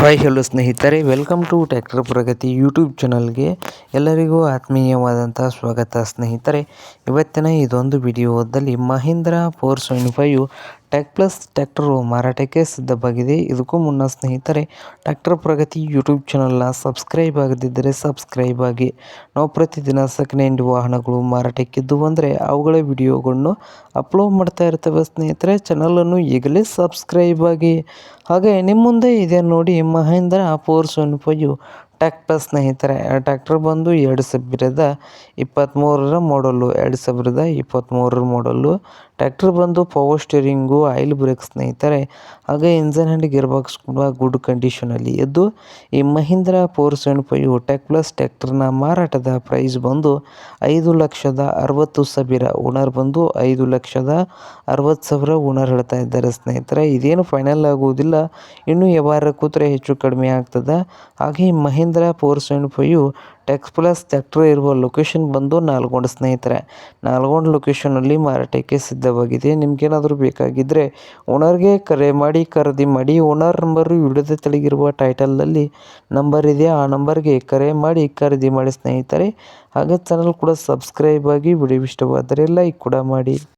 Hi hello ಸ್ನೇಹಿತರೆ. Welcome to tractor Pragati YouTube ಚಾನಲ್ಗೆ ಎಲ್ಲರಿಗೂ ಆತ್ಮೀಯವಾದಂಥ ಸ್ವಾಗತ, ಸ್ನೇಹಿತರೆ. ಇವತ್ತಿನ ಇದೊಂದು ವಿಡಿಯೋದಲ್ಲಿ Mahindra four seventy five tech plus tractor ಮಾರಾಟಕ್ಕೆ ಸಿದ್ಧವಾಗಿದೆ. ಇದಕ್ಕೂ ಮುನ್ನ ಸ್ನೇಹಿತರೆ ಟ್ಯಾಕ್ಟರ್ ಪ್ರಗತಿ ಯೂಟ್ಯೂಬ್ ಚಾನಲ್ನ ಸಬ್ಸ್ಕ್ರೈಬ್ ಆಗದಿದ್ದರೆ ಸಬ್ಸ್ಕ್ರೈಬ್ ಆಗಿ. ನಾವು ಪ್ರತಿದಿನ ಸೆಕೆಂಡ್ ಹ್ಯಾಂಡ್ ವಾಹನಗಳು ಮಾರಾಟಕ್ಕಿದ್ದು ಅಂದರೆ ಅವುಗಳ ವಿಡಿಯೋಗಳನ್ನು ಅಪ್ಲೋಡ್ ಮಾಡ್ತಾ ಇರ್ತವೆ ಸ್ನೇಹಿತರೆ. ಚಾನಲನ್ನು ಈಗಲೇ ಸಬ್ಸ್ಕ್ರೈಬ್ ಆಗಿ. ಹಾಗೆ ನಿಮ್ಮ ಮುಂದೆ ಇದೆ ನೋಡಿ Mahindra four seven five plus ಸ್ನೇಹಿತರೆ ಟ್ಯಾಕ್ಟರ್ ಬಂದು ಎರಡು ಸಾವಿರದ ಇಪ್ಪತ್ತ್ಮೂರರ ಮಾಡಲ್ಲು ಎರಡು ಸಾವಿರದ ಇಪ್ಪತ್ತ್ಮೂರರ ಮಾಡಲ್ಲು ಟ್ಯಾಕ್ಟರ್ ಬಂದು ಪವರ್ ಸ್ಟೇರಿಂಗು ಆಯಿಲ್ ಬ್ರೇಕ್ ಸ್ನೇಹಿತರೆ, ಹಾಗೆ ಇಂಜನ್ ಆ್ಯಂಡ್ ಗೇರ್ ಬಾಕ್ಸ್ ಕೂಡ ಗುಡ್ ಕಂಡೀಷನಲ್ಲಿ ಇದ್ದು ಈ Mahindra four seven five tech plus ಟ್ಯಾಕ್ಟರ್ನ ಮಾರಾಟದ ಪ್ರೈಸ್ ಬಂದು ಐದು ಲಕ್ಷದ ಅರವತ್ತು ಸಾವಿರ ಓನರ್ ಬಂದು ಐದು ಲಕ್ಷದ ಅರವತ್ತು ಸಾವಿರ ಓನರ್ ಹೇಳ್ತಾ ಇದ್ದಾರೆ ಸ್ನೇಹಿತರೆ. ಇದೇನು ಫೈನಲ್ ಆಗುವುದಿಲ್ಲ. ಇನ್ನೂ ಯಾವಾರ ಕೂತ್ರೆ ಹೆಚ್ಚು ಕಡಿಮೆ ಆಗ್ತದೆ. ಹಾಗೆ Mahindra four seven five techs plus tractor ಇರುವ ಲೊಕೇಶನ್ ಬಂದು ನಾಲ್ಗೊಂಡು ಸ್ನೇಹಿತರೆ. ನಾಲ್ಗೊಂಡು ಲೊಕೇಶನಲ್ಲಿ ಮಾರಾಟಕ್ಕೆ ಸಿದ್ಧವಾಗಿದೆ. ನಿಮ್ಗೇನಾದರೂ ಬೇಕಾಗಿದ್ದರೆ ಓನರ್ಗೆ ಕರೆ ಮಾಡಿ, ಖರೀದಿ ಮಾಡಿ ಓನರ್ ನಂಬರು ವಿಡಿಯೋದ ತೆಳಗಿರುವ ಟೈಟಲ್ನಲ್ಲಿ ನಂಬರ್ ಇದೆ. ಆ ನಂಬರ್ಗೆ ಕರೆ ಮಾಡಿ, ಖರೀದಿ ಮಾಡಿ ಸ್ನೇಹಿತರೆ. ಹಾಗೆ ಚಾನಲ್ ಕೂಡ ಸಬ್ಸ್ಕ್ರೈಬ್ ಆಗಿ ವಿಡಿಯೋ ಇಷ್ಟವಾದರೆ ಲೈಕ್ ಕೂಡ ಮಾಡಿ.